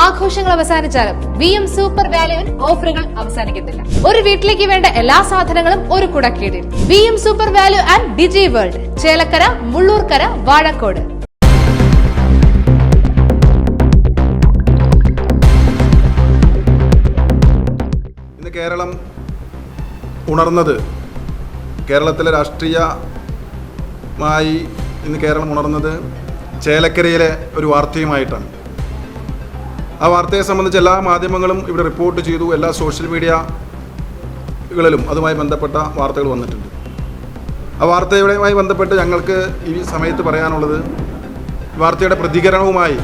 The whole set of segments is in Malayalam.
ആഘോഷങ്ങൾ അവസാനിച്ചാലും വി എം സൂപ്പർ വാല്യുവിൽ ഓഫറുകൾ അവസാനിക്കുന്നില്ല ഒരു വീട്ടിലേക്ക് വേണ്ട എല്ലാ സാധനങ്ങളും ഒരു കുടക്കീടിൽ. V M super value and digi world Chelakkara Mullurkara Vazhakkode. ഇന്ന് കേരളം ഉണർന്നത് കേരളത്തിലെ രാഷ്ട്രീയമായി ഇന്ന് കേരളം ഉണർന്നത് ചേലക്കരയിലെ ഒരു വാർത്തയുമായിട്ടാണ്. ആ വാർത്തയെ സംബന്ധിച്ച് എല്ലാ മാധ്യമങ്ങളും ഇവിടെ റിപ്പോർട്ട് ചെയ്തു. എല്ലാ സോഷ്യൽ മീഡിയകളിലും അതുമായി ബന്ധപ്പെട്ട വാർത്തകൾ വന്നിട്ടുണ്ട്. ആ വാർത്തയുമായി ബന്ധപ്പെട്ട് ഞങ്ങൾക്ക് ഈ സമയത്ത് പറയാനുള്ളത് വാർത്തയുടെ പ്രതികരണവുമായി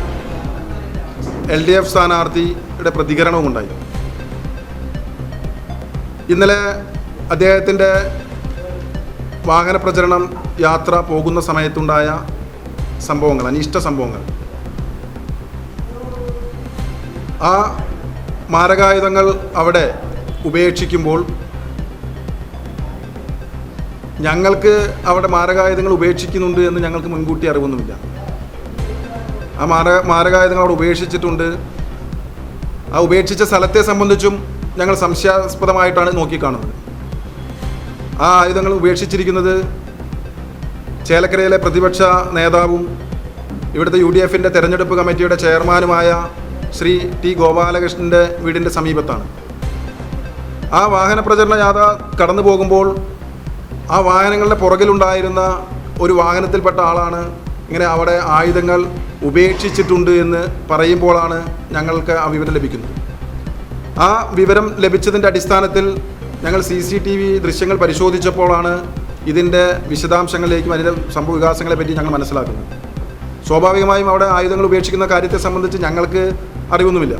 എൽ ഡി എഫ് സ്ഥാനാർത്ഥിയുടെ പ്രതികരണവും ഉണ്ടായി. ഇന്നലെ അദ്ദേഹത്തിന്റെ വാഹന പ്രചരണം യാത്ര പോകുന്ന സമയത്തുണ്ടായ സംഭവങ്ങൾ അനിഷ്ട സംഭവങ്ങൾ. ആ മാരകായുധങ്ങൾ അവിടെ ഉപേക്ഷിക്കുമ്പോൾ ഞങ്ങൾക്ക് അവിടെ മാരകായുധങ്ങൾ ഉപേക്ഷിക്കുന്നുണ്ട് എന്ന് ഞങ്ങൾക്ക് മുൻകൂട്ടി അറിവൊന്നുമില്ല. ആ മാര മാരകായുധങ്ങൾ അവിടെ ഉപേക്ഷിച്ചിട്ടുണ്ട്. ആ ഉപേക്ഷിച്ച സ്ഥലത്തെ സംബന്ധിച്ചും ഞങ്ങൾ സംശയാസ്പദമായിട്ടാണ് നോക്കിക്കാണുന്നത്. ആ ആയുധങ്ങൾ ഉപേക്ഷിച്ചിരിക്കുന്നത് ചേലക്കരയിലെ പ്രതിപക്ഷ നേതാവും ഇവിടുത്തെ യു ഡി എഫിന്റെ തെരഞ്ഞെടുപ്പ് കമ്മിറ്റിയുടെ ചെയർമാനുമായ ശ്രീ ടി ഗോപാലകൃഷ്ണന്റെ വീടിന്റെ സമീപത്താണ്. ആ വാഹന പ്രചരണ യാത്ര കടന്നു പോകുമ്പോൾ ആ വാഹനങ്ങളുടെ പുറകിലുണ്ടായിരുന്ന ഒരു വാഹനത്തിൽപ്പെട്ട ആളാണ് ഇങ്ങനെ അവിടെ ആയുധങ്ങൾ ഉപേക്ഷിച്ചിട്ടുണ്ട് എന്ന് പറയുമ്പോഴാണ് ഞങ്ങൾക്ക് ആ വിവരം ലഭിക്കുന്നത്. ആ വിവരം ലഭിച്ചതിന്റെ അടിസ്ഥാനത്തിൽ ഞങ്ങൾ സി സി ടി വി ദൃശ്യങ്ങൾ പരിശോധിച്ചപ്പോഴാണ് ഇതിന്റെ വിശദാംശങ്ങളിലേക്കും അതിന്റെ സംഭവ പറ്റി ഞങ്ങൾ മനസ്സിലാക്കുന്നത്. സ്വാഭാവികമായും അവിടെ ആയുധങ്ങൾ ഉപേക്ഷിക്കുന്ന കാര്യത്തെ സംബന്ധിച്ച് ഞങ്ങൾക്ക് അറിവൊന്നുമില്ല.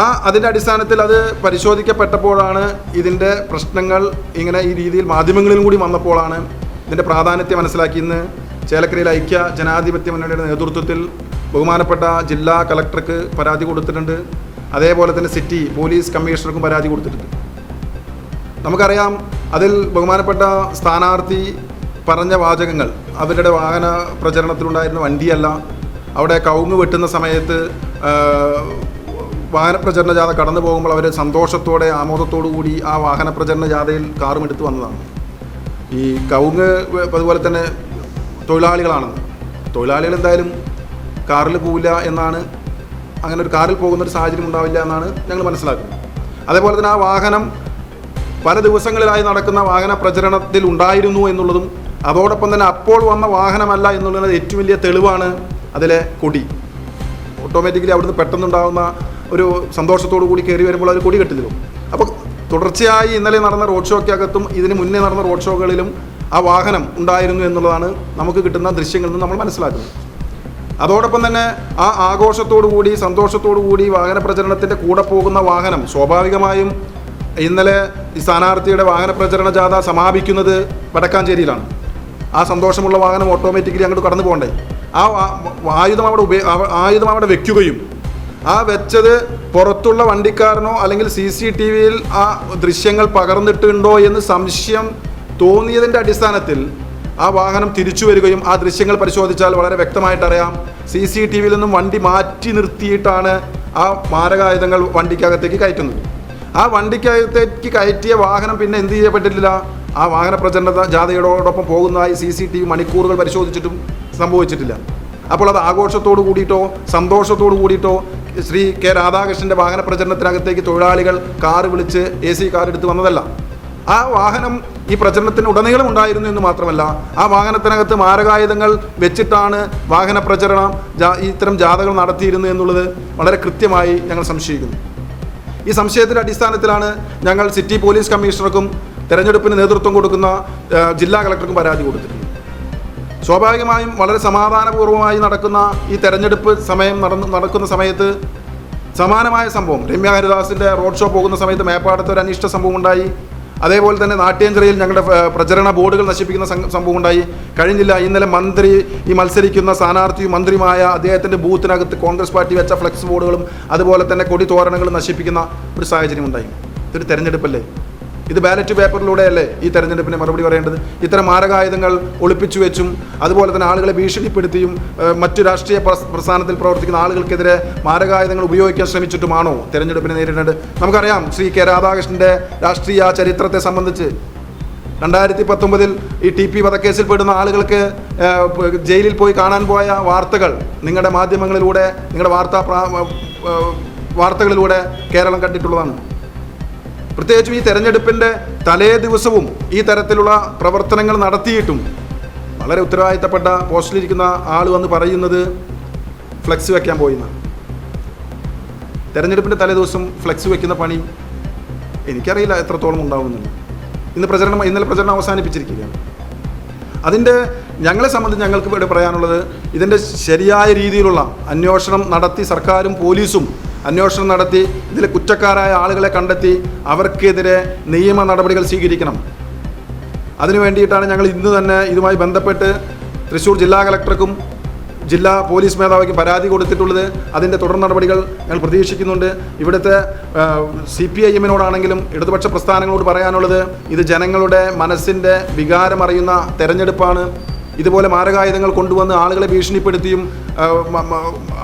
ആ അതിന്റെ അടിസ്ഥാനത്തിൽ അത് പരിശോധിക്കപ്പെട്ടപ്പോഴാണ് ഇതിന്റെ പ്രശ്നങ്ങൾ ഇങ്ങനെ ഈ രീതിയിൽ മാധ്യമങ്ങളിലും കൂടി വന്നപ്പോഴാണ് ഇതിന്റെ പ്രാധാന്യത്തെ മനസ്സിലാക്കി. ഇന്ന് ചേലക്കരയിൽ ഐക്യ ജനാധിപത്യ മുന്നണിയുടെ നേതൃത്വത്തിൽ ബഹുമാനപ്പെട്ട ജില്ലാ കളക്ടർക്ക് പരാതി കൊടുത്തിട്ടുണ്ട്. അതേപോലെ തന്നെ സിറ്റി പോലീസ് കമ്മീഷണർക്കും പരാതി കൊടുത്തിട്ടുണ്ട്. നമുക്കറിയാം അതിൽ ബഹുമാനപ്പെട്ട സ്ഥാനാർത്ഥി പറഞ്ഞ വാചകങ്ങൾ. അവരുടെ വാഹന പ്രചരണത്തിലുണ്ടായിരുന്ന വണ്ടിയല്ല. അവിടെ കൗങ്ങ് വെട്ടുന്ന സമയത്ത് ആ, വാഹന പ്രചരണ ജാഥ കടന്നു പോകുമ്പോൾ അവർ സന്തോഷത്തോടെ ആമോദത്തോടു കൂടി ആ വാഹന പ്രചരണ ജാഥയിൽ കാറും എടുത്തു വന്നതാണ്. ഈ കവുങ്ങ് അതുപോലെ തന്നെ തൊഴിലാളികളാണ് തൊഴിലാളികൾ എന്തായാലും കാറിൽ പോവില്ല എന്നാണ് അങ്ങനെ ഒരു കാറിൽ പോകുന്ന ഒരു സാഹചര്യം ഉണ്ടാവില്ല എന്നാണ് ഞങ്ങൾ മനസ്സിലാക്കുന്നത്. അതേപോലെ തന്നെ ആ വാഹനം പല ദിവസങ്ങളിലായി നടക്കുന്ന വാഹന പ്രചരണത്തിൽ ഉണ്ടായിരുന്നു എന്നുള്ളതും അതോടൊപ്പം തന്നെ അപ്പോൾ വന്ന വാഹനമല്ല എന്നുള്ളത് ഏറ്റവും വലിയ തെളിവാണ് അതിലെ കൊടി. ഓട്ടോമാറ്റിക്കലി അവിടുന്ന് പെട്ടെന്നുണ്ടാകുന്ന ഒരു സന്തോഷത്തോടു കൂടി കയറി വരുമ്പോൾ അവർ കൊടി കെട്ടിലും അപ്പോൾ തുടർച്ചയായി ഇന്നലെ നടന്ന റോഡ് ഷോയ്ക്കകത്തും ഇതിന് മുന്നേ നടന്ന റോഡ് ഷോകളിലും ആ വാഹനം ഉണ്ടായിരുന്നു എന്നുള്ളതാണ് നമുക്ക് കിട്ടുന്ന ദൃശ്യങ്ങളിൽ നിന്ന് നമ്മൾ മനസ്സിലാക്കുന്നത്. അതോടൊപ്പം തന്നെ ആ ആഘോഷത്തോടു കൂടി സന്തോഷത്തോടു കൂടി വാഹന പ്രചരണത്തിന്റെ കൂടെ പോകുന്ന വാഹനം സ്വാഭാവികമായും ഇന്നലെ ഈ സ്ഥാനാർത്ഥിയുടെ വാഹന പ്രചരണ ജാഥ സമാപിക്കുന്നത് വടക്കാഞ്ചേരിയിലാണ്. ആ സന്തോഷമുള്ള വാഹനം ഓട്ടോമാറ്റിക്കലി അങ്ങോട്ട് കടന്നു പോകണ്ടേ ആ ആയുധം അവിടെ ഉപയോ ആയുധം അവിടെ വെക്കുകയും ആ വെച്ചത് പുറത്തുള്ള വണ്ടിക്കാരനോ അല്ലെങ്കിൽ സി സി ടി വിയിൽ ആ ദൃശ്യങ്ങൾ പകർന്നിട്ടുണ്ടോ എന്ന് സംശയം തോന്നിയതിന്റെ അടിസ്ഥാനത്തിൽ ആ വാഹനം തിരിച്ചു വരികയും ആ ദൃശ്യങ്ങൾ പരിശോധിച്ചാൽ വളരെ വ്യക്തമായിട്ട് അറിയാം. സി സി ടി വിയിൽ നിന്നും വണ്ടി മാറ്റി നിർത്തിയിട്ടാണ് ആ മാരകായുധങ്ങൾ വണ്ടിക്കകത്തേക്ക് കയറ്റുന്നത്. ആ വണ്ടിക്കകത്തേക്ക് കയറ്റിയ വാഹനം പിന്നെ എന്ത് ചെയ്യപ്പെട്ടിട്ടില്ല? ആ വാഹന പ്രചരണ ജാഥയോടൊപ്പം പോകുന്നതായി സി സി ടി വി മണിക്കൂറുകൾ പരിശോധിച്ചിട്ടും സംഭവിച്ചിട്ടില്ല. അപ്പോൾ അത് ആഘോഷത്തോട് കൂടിയിട്ടോ സന്തോഷത്തോട് കൂടിയിട്ടോ ശ്രീ കെ രാധാകൃഷ്ണന്റെ വാഹന പ്രചരണത്തിനകത്തേക്ക് തൊഴിലാളികൾ കാറ് വിളിച്ച് എ സി കാർ എടുത്ത് വന്നതല്ല. ആ വാഹനം ഈ പ്രചരണത്തിന് ഉടനീളം ഉണ്ടായിരുന്നു എന്ന് മാത്രമല്ല ആ വാഹനത്തിനകത്ത് മാരകായുധങ്ങൾ വെച്ചിട്ടാണ് വാഹന പ്രചരണം ഇത്തരം ജാഥകൾ നടത്തിയിരുന്നു എന്നുള്ളത് വളരെ കൃത്യമായി ഞങ്ങൾ സംശയിക്കുന്നു. ഈ സംശയത്തിന്റെ അടിസ്ഥാനത്തിലാണ് ഞങ്ങൾ സിറ്റി പോലീസ് കമ്മീഷണർക്കും തെരഞ്ഞെടുപ്പിന് നേതൃത്വം കൊടുക്കുന്ന ജില്ലാ കളക്ടർക്കും പരാതി കൊടുത്തിട്ടുണ്ട് സ്വാഭാവികമായും വളരെ സമാധാനപൂർവമായി നടക്കുന്ന ഈ തെരഞ്ഞെടുപ്പ് സമയം നടന്ന് നടക്കുന്ന സമയത്ത് സമാനമായ സംഭവം. രമ്യ ഹരിദാസിന്റെ റോഡ് ഷോ പോകുന്ന സമയത്ത് മേപ്പാടത്ത് ഒരു അനിഷ്ട സംഭവം ഉണ്ടായി അതേപോലെ തന്നെ നാട്യാഞ്ചിറയിൽ ഞങ്ങളുടെ പ്രചരണ ബോർഡുകൾ നശിപ്പിക്കുന്ന സംഭവം ഉണ്ടായി കഴിഞ്ഞില്ല ഇന്നലെ മന്ത്രി ഈ മത്സരിക്കുന്ന സ്ഥാനാർത്ഥിയും മന്ത്രിയുമായ അദ്ദേഹത്തിന്റെ ബൂത്തിനകത്ത് കോൺഗ്രസ് പാർട്ടി വെച്ച ഫ്ലെക്സ് ബോർഡുകളും അതുപോലെ തന്നെ കൊടി തോരണങ്ങളും നശിപ്പിക്കുന്ന ഒരു സാഹചര്യം ഉണ്ടായി ഇതൊരു തെരഞ്ഞെടുപ്പല്ലേ? ഇത് ബാലറ്റ് പേപ്പറിലൂടെയല്ലേ ഈ തെരഞ്ഞെടുപ്പിന് മറുപടി പറയേണ്ടത്? ഇത്തരം മാരകായുധങ്ങൾ ഒളിപ്പിച്ചു വെച്ചും അതുപോലെ തന്നെ ആളുകളെ ഭീഷണിപ്പെടുത്തിയും മറ്റു രാഷ്ട്രീയ പ്രസ്ഥാനത്തിൽ പ്രവർത്തിക്കുന്ന ആളുകൾക്കെതിരെ മാരകായുധങ്ങൾ ഉപയോഗിക്കാൻ ശ്രമിച്ചിട്ടുമാണോ തെരഞ്ഞെടുപ്പിനെ നേരിടേണ്ടത്? നമുക്കറിയാം ശ്രീ കെ രാധാകൃഷ്ണന്റെ രാഷ്ട്രീയ ചരിത്രത്തെ സംബന്ധിച്ച് രണ്ടായിരത്തി പത്തൊമ്പതിൽ ഈ ടി പി വധക്കേസിൽ പെടുന്ന ആളുകൾക്ക് ജയിലിൽ പോയി കാണാൻ പോയ വാർത്തകൾ നിങ്ങളുടെ മാധ്യമങ്ങളിലൂടെ നിങ്ങളുടെ വാർത്താ വാർത്തകളിലൂടെ കേരളം കണ്ടിട്ടുള്ളതാണ്. പ്രത്യേകിച്ചും ഈ തെരഞ്ഞെടുപ്പിന്റെ തലേ ദിവസവും ഈ തരത്തിലുള്ള പ്രവർത്തനങ്ങൾ നടത്തിയിട്ടും വളരെ ഉത്തരവാദിത്തപ്പെട്ട പോസ്റ്റിലിരിക്കുന്ന ആൾ വന്ന് പറയുന്നത് ഫ്ലെക്സ് വെക്കാൻ പോയിന്ന്. തെരഞ്ഞെടുപ്പിന്റെ തലേ ദിവസം ഫ്ലെക്സ് വെക്കുന്ന പണി എനിക്കറിയില്ല എത്രത്തോളം ഉണ്ടാവുമെന്നുണ്ട് ഇന്ന് പ്രചരണം ഇന്നലെ പ്രചരണം അവസാനിപ്പിച്ചിരിക്കുകയാണ്. അതിന്റെ ഞങ്ങളെ സംബന്ധിച്ച് ഞങ്ങൾക്ക് ഇവിടെ പറയാനുള്ളത് ഇതിന്റെ ശരിയായ രീതിയിലുള്ള അന്വേഷണം നടത്തി സർക്കാരും പോലീസും അന്വേഷണം നടത്തി ഇതിലെ കുറ്റക്കാരായ ആളുകളെ കണ്ടെത്തി അവർക്കെതിരെ നിയമ നടപടികൾ സ്വീകരിക്കണം. അതിനു വേണ്ടിയിട്ടാണ് ഞങ്ങൾ ഇന്ന് തന്നെ ഇതുമായി ബന്ധപ്പെട്ട് തൃശ്ശൂർ ജില്ലാ കളക്ടർക്കും ജില്ലാ പോലീസ് മേധാവിക്ക് പരാതി കൊടുത്തിട്ടുള്ളത്. അതിന്റെ തുടർ നടപടികൾ ഞങ്ങൾ പ്രതീക്ഷിക്കുന്നുണ്ട്. ഇവിടുത്തെ സി പി ഐ എമ്മിനോടാണെങ്കിലും ഇടതുപക്ഷ പ്രസ്ഥാനങ്ങളോട് പറയാനുള്ളത് ഇത് ജനങ്ങളുടെ മനസ്സിന്റെ വികാരമറിയുന്ന തെരഞ്ഞെടുപ്പാണ്. ഇതുപോലെ മാരകായുധങ്ങൾ കൊണ്ടുവന്ന് ആളുകളെ ഭീഷണിപ്പെടുത്തിയും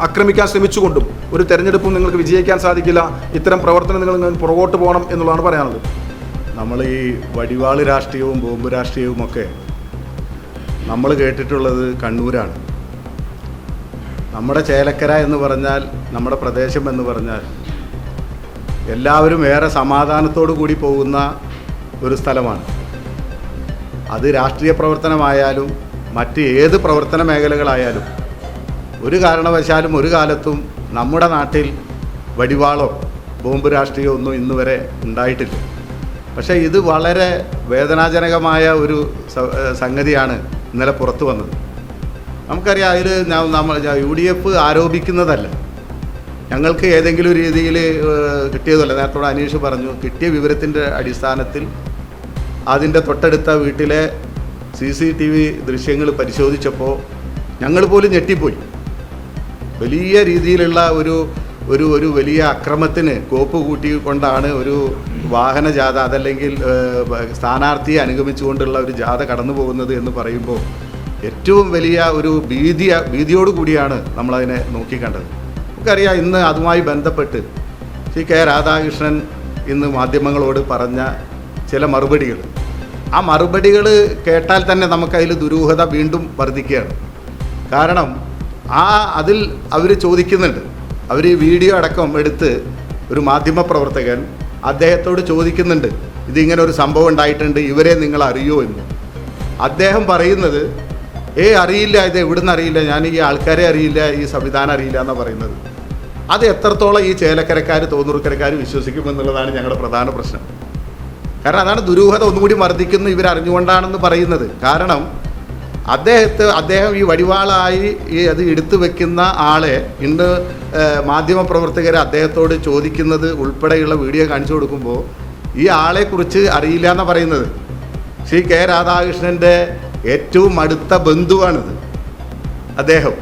ആക്രമിക്കാൻ ശ്രമിച്ചുകൊണ്ടും ഒരു തെരഞ്ഞെടുപ്പും നിങ്ങൾക്ക് വിജയിക്കാൻ സാധിക്കില്ല ഇത്തരം പ്രവർത്തനം നിങ്ങൾ പുറകോട്ട് പോകണം എന്നുള്ളതാണ് പറയാനുള്ളത്. നമ്മൾ ഈ വടിവാൾ രാഷ്ട്രീയവും ബോംബ് രാഷ്ട്രീയവും ഒക്കെ നമ്മൾ കേട്ടിട്ടുള്ളത് കണ്ണൂരാണ്. നമ്മുടെ ചേലക്കര എന്ന് പറഞ്ഞാൽ നമ്മുടെ പ്രദേശം എന്ന് പറഞ്ഞാൽ എല്ലാവരും ഏറെ സമാധാനത്തോടു കൂടി പോകുന്ന ഒരു സ്ഥലമാണ്. അത് രാഷ്ട്രീയ പ്രവർത്തനമായാലും മറ്റ് ഏത് പ്രവർത്തന മേഖലകളായാലും ഒരു കാരണവശാലും ഒരു കാലത്തും നമ്മുടെ നാട്ടിൽ വടിവാളോ ബോംബ് രാഷ്ട്രീയമോ ഒന്നും ഇന്ന് വരെ ഉണ്ടായിട്ടില്ല. പക്ഷേ ഇത് വളരെ വേദനാജനകമായ ഒരു സംഗതിയാണ് ഇന്നലെ പുറത്തു വന്നത്. നമുക്കറിയാം അതിൽ നമ്മൾ യു ഡി എഫ് ആരോപിക്കുന്നതല്ല. ഞങ്ങൾക്ക് ഏതെങ്കിലും രീതിയിൽ കിട്ടിയതല്ല. നേരത്തോടെ അനീഷ് പറഞ്ഞു കിട്ടിയ വിവരത്തിന്റെ അടിസ്ഥാനത്തിൽ അതിന്റെ തൊട്ടടുത്ത വീട്ടിലെ സി സി ടി വി ദൃശ്യങ്ങൾ പരിശോധിച്ചപ്പോൾ ഞങ്ങൾ പോലും ഞെട്ടിപ്പോയി. വലിയ രീതിയിലുള്ള ഒരു ഒരു ഒരു വലിയ അക്രമത്തിന് കോപ്പ് കൂട്ടിക്കൊണ്ടാണ് ഒരു വാഹന ജാഥ അതല്ലെങ്കിൽ സ്ഥാനാർത്ഥിയെ അനുഗമിച്ചുകൊണ്ടുള്ള ഒരു ജാഥ കടന്നു പോകുന്നത് എന്ന് പറയുമ്പോൾ ഏറ്റവും വലിയ ഒരു ഭീതിയ ഭീതിയോട് കൂടിയാണ് നമ്മളതിനെ നോക്കിക്കണ്ടത്. നമുക്കറിയാം ഇന്ന് അതുമായി ബന്ധപ്പെട്ട് ശ്രീ കെ രാധാകൃഷ്ണൻ ഇന്ന് മാധ്യമങ്ങളോട് പറഞ്ഞ ചില മറുപടികൾ. ആ മറുപടികൾ കേട്ടാൽ തന്നെ നമുക്കതിൽ ദുരൂഹത വീണ്ടും വർദ്ധിക്കുകയാണ്. കാരണം ആ അതിൽ അവർ ചോദിക്കുന്നുണ്ട്. അവർ വീഡിയോ അടക്കം എടുത്ത് ഒരു മാധ്യമപ്രവർത്തകൻ അദ്ദേഹത്തോട് ചോദിക്കുന്നുണ്ട് ഇതിങ്ങനെ ഒരു സംഭവം ഉണ്ടായിട്ടുണ്ട് ഇവരെ നിങ്ങൾ അറിയോ? എന്ന്. അദ്ദേഹം പറയുന്നത് ഏ അറിയില്ല ഇത് എവിടുന്ന് അറിയില്ല? ഞാൻ ഈ ആൾക്കാരെ അറിയില്ല ഈ സംവിധാനം അറിയില്ല എന്നാണ് പറയുന്നത്. അത് എത്രത്തോളം ഈ ചേലക്കരക്കാർ തോന്നൂർക്കരക്കാർ വിശ്വസിക്കുമെന്നുള്ളതാണ് ഞങ്ങളുടെ പ്രധാന പ്രശ്നം. കാരണം അതാണ് ദുരൂഹത ഒന്നുകൂടി വർദ്ധിക്കുന്നു ഇവരറിഞ്ഞുകൊണ്ടാണെന്ന് പറയുന്നത്. കാരണം അദ്ദേഹത്തെ അദ്ദേഹം ഈ വടിവാളായി ഈ അത് എടുത്തു വെക്കുന്ന ആളെ ഇന്ന് മാധ്യമപ്രവർത്തകർ അദ്ദേഹത്തോട് ചോദിക്കുന്നത് ഉൾപ്പെടെയുള്ള വീഡിയോ കാണിച്ചു കൊടുക്കുമ്പോൾ ഈ ആളെക്കുറിച്ച് അറിയില്ല എന്നാണ് പറയുന്നത്. ശ്രീ കെ രാധാകൃഷ്ണന്റെ ഏറ്റവും അടുത്ത ബന്ധുവാണിത് അദ്ദേഹം.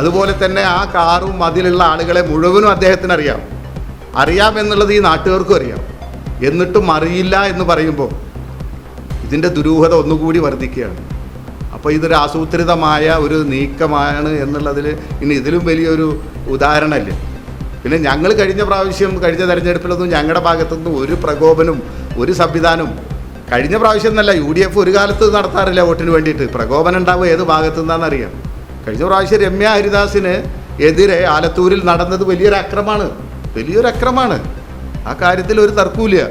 അതുപോലെ തന്നെ ആ കാറും അതിലുള്ള ആളുകളെ മുഴുവനും അദ്ദേഹത്തിന് അറിയാം അറിയാമെന്നുള്ളത് ഈ നാട്ടുകാർക്കും അറിയാം. എന്നിട്ടും അറിയില്ല എന്ന് പറയുമ്പോൾ ഇതിന്റെ ദുരൂഹത ഒന്നുകൂടി വർദ്ധിക്കുകയാണ്. അപ്പോൾ ഇതൊരു ആസൂത്രിതമായ ഒരു നീക്കമാണ് എന്നുള്ളതിൽ ഇനി ഇതിലും വലിയൊരു ഉദാഹരണമല്ലേ. പിന്നെ ഞങ്ങൾ കഴിഞ്ഞ പ്രാവശ്യം കഴിഞ്ഞ തെരഞ്ഞെടുപ്പിലൊന്നും ഞങ്ങളുടെ ഭാഗത്തുനിന്ന് ഒരു പ്രകോപനം ഒരു സംവിധാനവും കഴിഞ്ഞ പ്രാവശ്യം എന്നല്ല യു ഡി എഫ് ഒരു കാലത്ത് നടത്താറില്ല വോട്ടിന് വേണ്ടിയിട്ട്. പ്രകോപനം ഉണ്ടാവുക ഏത് ഭാഗത്തു നിന്നാണെന്നറിയാം കഴിഞ്ഞ പ്രാവശ്യം രമ്യ ഹരിദാസിന് എതിരെ ആലത്തൂരിൽ നടന്നത് വലിയൊരു അക്രമാണ് വലിയൊരു അക്രമാണ് ആ കാര്യത്തിൽ ഒരു തർക്കമില്ല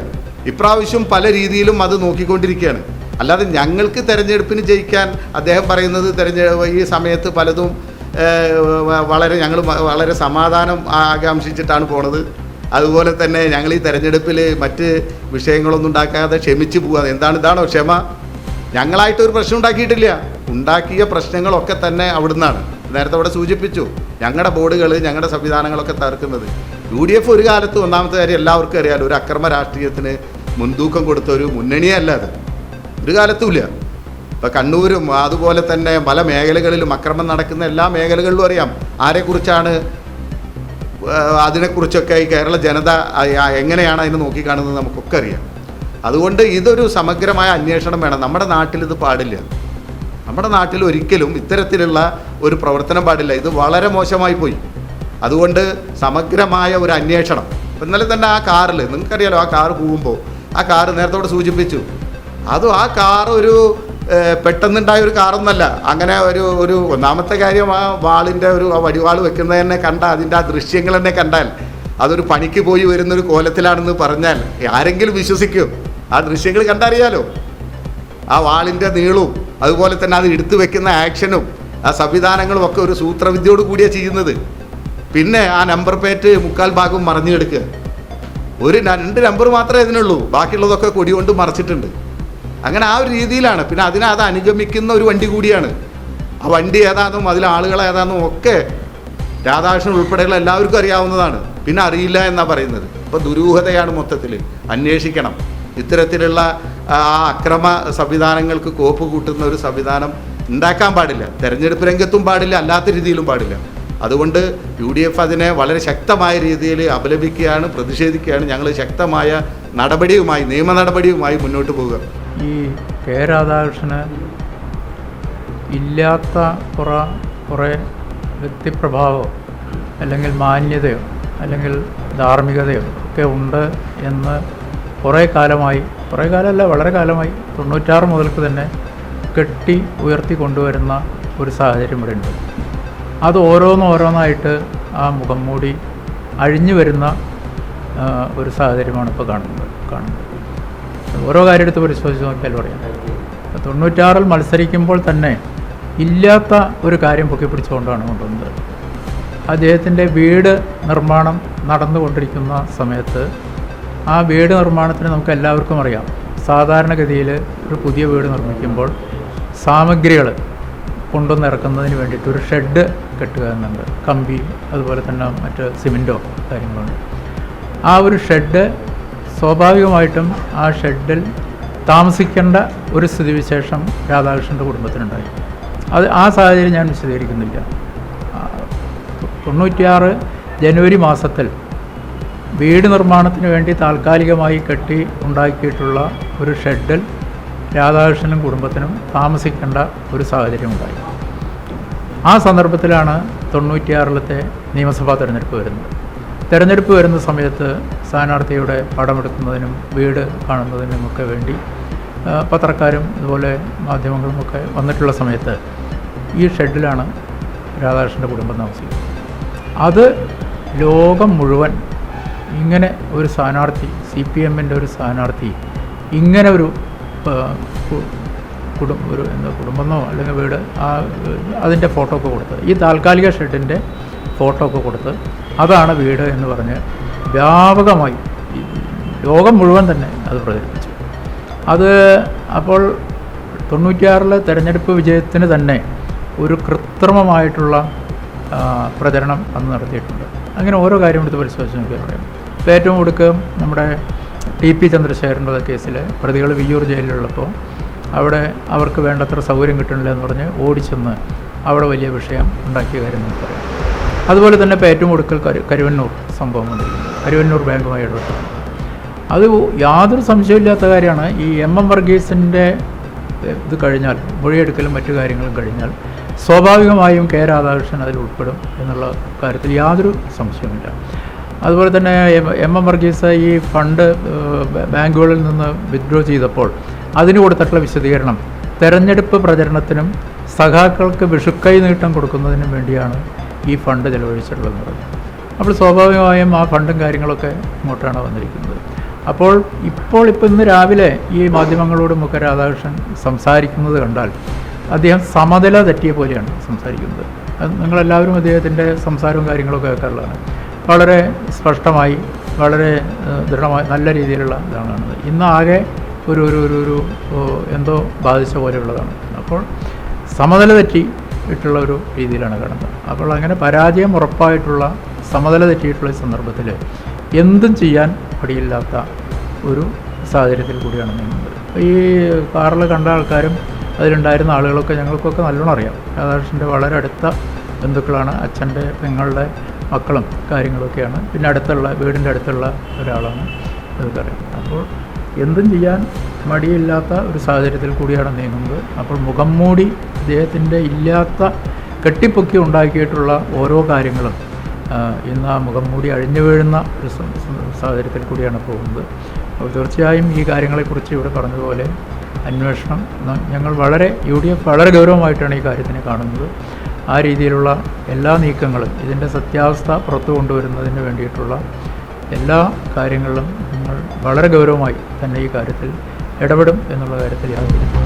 ഇപ്രാവശ്യം പല രീതിയിലും അത് നോക്കിക്കൊണ്ടിരിക്കുകയാണ്. അല്ലാതെ ഞങ്ങൾക്ക് തെരഞ്ഞെടുപ്പിന് ജയിക്കാൻ അദ്ദേഹം പറയുന്നത് തെരഞ്ഞെ ഈ സമയത്ത് പലതും വളരെ ഞങ്ങൾ വളരെ സമാധാനം ആകാംക്ഷിച്ചിട്ടാണ് പോണത്. അതുപോലെ തന്നെ ഞങ്ങൾ ഈ തെരഞ്ഞെടുപ്പിൽ മറ്റ് വിഷയങ്ങളൊന്നും ഉണ്ടാക്കാതെ ക്ഷമിച്ച് പോവുക എന്താണ് ഇതാണോ ക്ഷമ? ഞങ്ങളായിട്ട് ഒരു പ്രശ്നം ഉണ്ടാക്കിയിട്ടില്ല. ഉണ്ടാക്കിയ പ്രശ്നങ്ങളൊക്കെ തന്നെ അവിടുന്നാണ്. നേരത്തെ അവിടെ സൂചിപ്പിച്ചു ഞങ്ങളുടെ ബോർഡുകൾ ഞങ്ങളുടെ സംവിധാനങ്ങളൊക്കെ തകർക്കുന്നത്. യു ഡി എഫ് ഒരു കാലത്ത് ഒന്നാമത്തെ കാര്യം എല്ലാവർക്കും അറിയാലോ ഒരു അക്രമ രാഷ്ട്രീയത്തിന് മുൻതൂക്കം കൊടുത്ത ഒരു മുന്നണിയല്ല അത്. ഒരു കാലത്തുമില്ല. ഇപ്പം കണ്ണൂരും അതുപോലെ തന്നെ പല മേഖലകളിലും അക്രമം നടക്കുന്ന എല്ലാ മേഖലകളിലും അറിയാം. ആരെക്കുറിച്ചാണ് അതിനെക്കുറിച്ചൊക്കെ ഈ കേരള ജനത എങ്ങനെയാണ് അതിനെ നോക്കിക്കാണുന്നത് നമുക്കൊക്കെ അറിയാം. അതുകൊണ്ട് ഇതൊരു സമഗ്രമായ അന്വേഷണം വേണം. നമ്മുടെ നാട്ടിൽ ഇത് പാടില്ല. നമ്മുടെ നാട്ടിൽ ഒരിക്കലും ഇത്തരത്തിലുള്ള ഒരു പ്രവർത്തനം പാടില്ല. ഇത് വളരെ മോശമായി പോയി. അതുകൊണ്ട് സമഗ്രമായ ഒരു അന്വേഷണം. ഇന്നലെ തന്നെ ആ കാറിൽ നിങ്ങൾക്കറിയാലോ ആ കാറ് പോകുമ്പോൾ ആ കാറ് നേരത്തോടെ സൂചിപ്പിച്ചു. അതും ആ കാർ ഒരു പെട്ടെന്നുണ്ടായ ഒരു കാറൊന്നല്ല. അങ്ങനെ ഒരു ഒരു ഒന്നാമത്തെ കാര്യം ആ വാളിന്റെ ഒരു വടിവാൾ വെക്കുന്നത് തന്നെ കണ്ട അതിന്റെ ആ ദൃശ്യങ്ങൾ തന്നെ കണ്ടാൽ അതൊരു പണിക്ക് പോയി വരുന്നൊരു കോലത്തിലാണെന്ന് പറഞ്ഞാൽ ആരെങ്കിലും വിശ്വസിക്കും. ആ ദൃശ്യങ്ങൾ കണ്ടറിയാലോ? ആ വാളിന്റെ നീളവും അതുപോലെ തന്നെ അത് എടുത്തു വെക്കുന്ന ആക്ഷനും ആ സംവിധാനങ്ങളും ഒക്കെ ഒരു സൂത്രവിദ്യയോട് കൂടിയാണ് ചെയ്യുന്നത്. പിന്നെ ആ നമ്പർ പ്ലേറ്റ് മുക്കാൽ ഭാഗവും മറിഞ്ഞെടുക്കുക കിടക്കുക. ഒരു രണ്ട് നമ്പർ മാത്രമേ ഇതിനുള്ളൂ. ബാക്കിയുള്ളതൊക്കെ കൊടി കൊണ്ട് മറച്ചിട്ടുണ്ട്. അങ്ങനെ ആ ഒരു രീതിയിലാണ്. പിന്നെ അതിനെ അത് അനുഗമിക്കുന്ന ഒരു വണ്ടി കൂടിയാണ്. ആ വണ്ടി ഏതാണെന്നും അതിലെ ആളുകൾ ഏതാണെന്നും ഒക്കെ രാധാകൃഷ്ണൻ ഉൾപ്പെടെയുള്ള എല്ലാവർക്കും അറിയാവുന്നതാണ്. പിന്നെ അറിയില്ല എന്നാണ് പറയുന്നത്. അപ്പോൾ ദുരൂഹതയാണ് മൊത്തത്തിൽ. അന്വേഷിക്കണം. ഇത്തരത്തിലുള്ള ആ അക്രമ സംവിധാനങ്ങൾക്ക് കോപ്പ് കൂട്ടുന്ന ഒരു സംവിധാനം ഉണ്ടാക്കാൻ പാടില്ല. തെരഞ്ഞെടുപ്പ് രംഗത്തും പാടില്ല അല്ലാത്ത രീതിയിലും പാടില്ല. അതുകൊണ്ട് യു ഡി എഫ് അതിനെ വളരെ ശക്തമായ രീതിയിൽ അപലപിക്കുകയാണ് പ്രതിഷേധിക്കുകയാണ്. ഞങ്ങൾ ശക്തമായ നടപടിയുമായി നിയമ നടപടിയുമായി മുന്നോട്ട് പോവുക. ഈ കെ ഇല്ലാത്ത കുറ കുറേ വ്യക്തിപ്രഭാവോ അല്ലെങ്കിൽ മാന്യതയോ അല്ലെങ്കിൽ ധാർമ്മികതയോ ഒക്കെ ഉണ്ട് എന്ന് കുറേ കാലമായി കുറേ കാലമല്ല വളരെ കാലമായി തൊണ്ണൂറ്റാറ് മുതൽക്ക് തന്നെ കെട്ടി ഉയർത്തി കൊണ്ടുവരുന്ന ഒരു സാഹചര്യം ഇവിടെ ഉണ്ട്. അത് ഓരോന്നോരോന്നായിട്ട് ആ മുഖം മൂടി അഴിഞ്ഞു വരുന്ന ഒരു സാഹചര്യമാണ് ഇപ്പോൾ കാണുന്നത് കാണുന്നത്. ഓരോ കാര്യം എടുത്ത് പരിശോധിച്ച് നോക്കിയാൽ പറയാം. തൊണ്ണൂറ്റാറിൽ മത്സരിക്കുമ്പോൾ തന്നെ ഇല്ലാത്ത ഒരു കാര്യം പൊക്കിപ്പിടിച്ചുകൊണ്ടാണ് കൊണ്ടുവന്നത്. അദ്ദേഹത്തിന്റെ വീട് നിർമ്മാണം നടന്നുകൊണ്ടിരിക്കുന്ന സമയത്ത് ആ വീട് നിർമ്മാണത്തിന് നമുക്ക് എല്ലാവർക്കും അറിയാം. സാധാരണഗതിയിൽ ഒരു പുതിയ വീട് നിർമ്മിക്കുമ്പോൾ സാമഗ്രികൾ കൊണ്ടുവന്ന് ഇറക്കുന്നതിന് വേണ്ടിയിട്ട് ഒരു ഷെഡ് കെട്ടുക എന്നുണ്ട്. കമ്പി അതുപോലെ തന്നെ മറ്റ് സിമെന്റോ കാര്യങ്ങളുണ്ട് ആ ഒരു ഷെഡ് സ്വാഭാവികമായിട്ടും ആ ഷെഡിൽ താമസിക്കേണ്ട ഒരു സ്ഥിതിവിശേഷം രാധാകൃഷ്ണന്റെ കുടുംബത്തിനുണ്ടായി. അത് ആ സാഹചര്യം ഞാൻ വിശദീകരിക്കുന്നില്ല. തൊണ്ണൂറ്റിയാറ് ജനുവരി മാസത്തിൽ വീട് നിർമ്മാണത്തിന് വേണ്ടി താൽക്കാലികമായി കെട്ടി ഉണ്ടാക്കിയിട്ടുള്ള ഒരു ഷെഡിൽ രാധാകൃഷ്ണനും കുടുംബത്തിനും താമസിക്കേണ്ട ഒരു സാഹചര്യം ഉണ്ടായി ആ സന്ദർഭത്തിലാണ് തൊണ്ണൂറ്റിയാറിലത്തെ നിയമസഭാ തെരഞ്ഞെടുപ്പ് വരുന്നത്. തെരഞ്ഞെടുപ്പ് വരുന്ന സമയത്ത് സ്ഥാനാർത്ഥിയുടെ പടമെടുക്കുന്നതിനും വീട് കാണുന്നതിനുമൊക്കെ വേണ്ടി പത്രക്കാരും അതുപോലെ മാധ്യമങ്ങളുമൊക്കെ വന്നിട്ടുള്ള സമയത്ത് ഈ ഷെഡിലാണ് രാധാകൃഷ്ണന്റെ കുടുംബം താമസിക്കുന്നത്. അത് ലോകം മുഴുവൻ ഇങ്ങനെ ഒരു സ്ഥാനാർത്ഥി സി പി എമ്മിന്റെ ഒരു സ്ഥാനാർത്ഥി ഇങ്ങനെ ഒരു കുടും ഒരു എന്താ കുടുംബമോ അല്ലെങ്കിൽ വീട് ആ അതിന്റെ ഫോട്ടോ ഒക്കെ കൊടുത്ത് ഈ താൽക്കാലിക ഷെഡിന്റെ ഫോട്ടോ ഒക്കെ കൊടുത്ത് അതാണ് വീട് എന്ന് പറഞ്ഞ് വ്യാപകമായി ലോകം മുഴുവൻ തന്നെ അത് പ്രചരിപ്പിച്ചു. അത് അപ്പോൾ തൊണ്ണൂറ്റിയാറിലെ തെരഞ്ഞെടുപ്പ് വിജയത്തിന് തന്നെ ഒരു കൃത്രിമമായിട്ടുള്ള പ്രചരണം അന്ന് നടത്തിയിട്ടുണ്ട്. അങ്ങനെ ഓരോ കാര്യം എടുത്ത് പരിശോധിച്ച് നോക്കിയാൽ പറയാം. ഇപ്പോൾ ഏറ്റവും ഒടുക്കം നമ്മുടെ ടി പി ചന്ദ്രശേഖരന്റെ കേസിൽ പ്രതികൾ വിയ്യൂർ ജയിലിലുള്ളപ്പോൾ അവിടെ അവർക്ക് വേണ്ടത്ര സൗകര്യം കിട്ടുന്നില്ല എന്ന് പറഞ്ഞ് ഓടിച്ചെന്ന് അവിടെ വലിയ വിഷയം ഉണ്ടാക്കിയ കാര്യം നമുക്ക് പറയാം. അതുപോലെ തന്നെ പേറ്റും കൊടുക്കൽ കരു കരുവന്നൂർ സംഭവം വന്നിരിക്കുന്നത് കരുവന്നൂർ ബാങ്കുമായി ഇടപെട്ട്. അത് യാതൊരു സംശയമില്ലാത്ത കാര്യമാണ്. ഈ എം എം വർഗീസിന്റെ ഇത് കഴിഞ്ഞാൽ മൊഴിയെടുക്കലും മറ്റു കാര്യങ്ങളും കഴിഞ്ഞാൽ സ്വാഭാവികമായും കെ രാധാകൃഷ്ണൻ അതിൽ ഉൾപ്പെടും എന്നുള്ള കാര്യത്തിൽ യാതൊരു സംശയവുമില്ല. അതുപോലെ തന്നെ എം എം വർഗീസ് ഈ ഫണ്ട് ബാങ്കുകളിൽ നിന്ന് വിത്ഡ്രോ ചെയ്തപ്പോൾ അതിന് കൊടുത്തിട്ടുള്ള വിശദീകരണം തെരഞ്ഞെടുപ്പ് പ്രചരണത്തിനും സഖാക്കൾക്ക് വിഷുക്കൈ നീട്ടം കൊടുക്കുന്നതിനും വേണ്ടിയാണ് ഈ ഫണ്ട് ചെലവഴിച്ചിട്ടുള്ളതെന്ന് പറഞ്ഞു. അപ്പോൾ സ്വാഭാവികമായും ആ ഫണ്ടും കാര്യങ്ങളൊക്കെ ഇങ്ങോട്ടാണ് വന്നിരിക്കുന്നത്. അപ്പോൾ ഇപ്പോൾ ഇപ്പോൾ ഇന്ന് രാവിലെ ഈ മാധ്യമങ്ങളോട് ഒക്കെ രാധാകൃഷ്ണൻ സംസാരിക്കുന്നത് കണ്ടാൽ അദ്ദേഹം സമനില തെറ്റിയ പോലെയാണ് സംസാരിക്കുന്നത്. നിങ്ങളെല്ലാവരും അദ്ദേഹത്തിന്റെ സംസാരവും കാര്യങ്ങളൊക്കെ കേൾക്കാറുള്ളതാണ്. വളരെ സ്പഷ്ടമായി വളരെ ദൃഢമായി നല്ല രീതിയിലുള്ള ഇതാണ് കാണുന്നത് ഇന്ന് ആകെ ഒരു ഒരു ഒരു എന്തോ ബാധിച്ച പോലെയുള്ളതാണ്. അപ്പോൾ സമനില തെറ്റി ഇട്ടുള്ള ഒരു രീതിയിലാണ് കാണുന്നത് അപ്പോൾ അങ്ങനെ പരാജയം ഉറപ്പായിട്ടുള്ള സമതല തെറ്റിയിട്ടുള്ള സന്ദർഭത്തിൽ എന്തും ചെയ്യാൻ പടിയില്ലാത്ത ഒരു സാഹചര്യത്തിൽ കൂടിയാണ് നീങ്ങുന്നത് ഈ കാറിൽ കണ്ട ആൾക്കാരും അതിലുണ്ടായിരുന്ന ആളുകളൊക്കെ ഞങ്ങൾക്കൊക്കെ നല്ലോണം അറിയാം. രാധാകൃഷ്ണന്റെ വളരെ അടുത്ത ബന്ധുക്കളാണ് അച്ഛന്റെ പെങ്ങളുടെ മക്കളും കാര്യങ്ങളൊക്കെയാണ്. പിന്നെ അടുത്തുള്ള വീടിന്റെ അടുത്തുള്ള ഒരാളാണ് അതൊക്കെ അറിയാം അപ്പോൾ എന്തും ചെയ്യാൻ മടിയില്ലാത്ത ഒരു സാഹചര്യത്തിൽ കൂടിയാണ് നീങ്ങുന്നത് അപ്പോൾ മുഖം മൂടി അദ്ദേഹത്തിന്റെ ഇല്ലാത്ത കെട്ടിപ്പൊക്കി ഉണ്ടാക്കിയിട്ടുള്ള ഓരോ കാര്യങ്ങളും ഇന്ന് ആ മുഖം മൂടി അഴിഞ്ഞു വീഴുന്ന ഒരു സാഹചര്യത്തിൽ കൂടിയാണ് പോകുന്നത്. അപ്പോൾ തീർച്ചയായും ഈ കാര്യങ്ങളെക്കുറിച്ച് ഇവിടെ പറഞ്ഞതുപോലെ അന്വേഷണം ഞങ്ങൾ വളരെ യു ഡി എഫ് വളരെ ഗൗരവമായിട്ടാണ് ഈ കാര്യത്തിനെ കാണുന്നത്. ആ രീതിയിലുള്ള എല്ലാ നീക്കങ്ങളും ഇതിന്റെ സത്യാവസ്ഥ പുറത്തു കൊണ്ടുവരുന്നതിന് വേണ്ടിയിട്ടുള്ള എല്ലാ കാര്യങ്ങളിലും ഞങ്ങൾ വളരെ ഗൗരവമായി തന്നെ ഈ കാര്യത്തിൽ ഇടപെടും എന്നുള്ള കാര്യത്തിൽ യാതൊരു